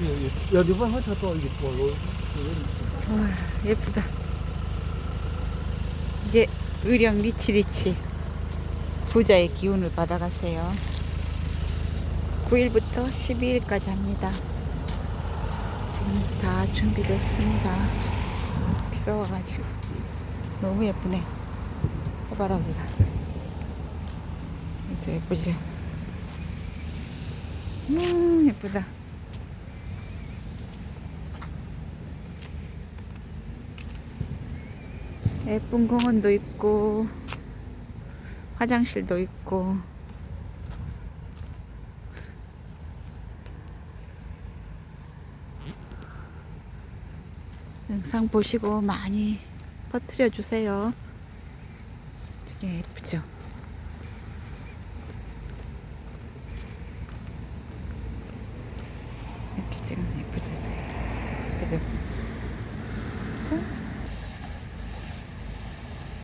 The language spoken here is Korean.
여기 여기 봐 화차 네 또 이게 뭐 와, 아, 예쁘다. 이게 의령 리치리치 부자의 기운을 받아가세요. 9일부터 12일까지 합니다. 지금 다 준비됐습니다. 비가 와가지고 너무 예쁘네. 호바라기가. 이제 예쁘죠? 음, 예쁘다. 예쁜 공원도 있고 화장실도 있고 영상 보시고 많이 퍼뜨려 주세요. 되게 예쁘죠? 이렇게 지금 예쁘죠? 그죠? 자,